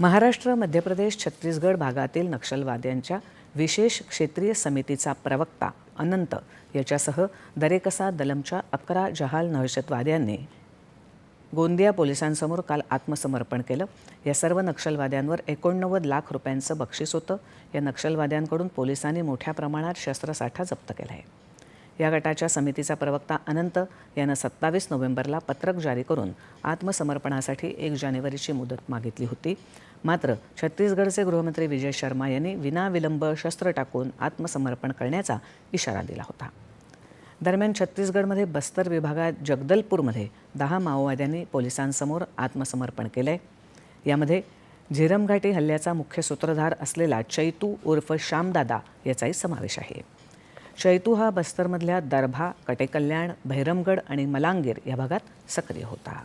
महाराष्ट्र मध्य प्रदेश छत्तीसगड भागातील नक्षलवाद्यांच्या विशेष क्षेत्रीय समितीचा प्रवक्ता अनंत याच्यासह दरेकसा दलमच्या अकरा जहाल दहशतवाद्यांनी गोंदिया पोलिसांसमोर काल आत्मसमर्पण केलं. या सर्व नक्षलवाद्यांवर एकोणनव्वद लाख रुपयांचं बक्षीस होतं. या नक्षलवाद्यांकडून पोलिसांनी मोठ्या प्रमाणात शस्त्रसाठा जप्त केला आहे. या गटाच्या समितीचा प्रवक्ता अनंत यानं सत्तावीस नोव्हेंबरला पत्रक जारी करून आत्मसमर्पणासाठी एक जानेवारीची मुदत मागितली होती. मात्र छत्तीसगडचे गृहमंत्री विजय शर्मा यांनी विनाविलंब शस्त्र टाकून आत्मसमर्पण करण्याचा इशारा दिला होता. दरम्यान छत्तीसगडमध्ये बस्तर विभागात जगदलपूरमध्ये दहा माओवाद्यांनी पोलिसांसमोर आत्मसमर्पण केलं आहे यामध्ये झिरमघाटी हल्ल्याचा मुख्य सूत्रधार असलेला चैतू उर्फ श्यामदादा याचाही समावेश आहे. चैतू हा बस्तरमधल्या दरभा कटेकल्याण भैरमगड आणि मलांगीर या भागात सक्रिय होता.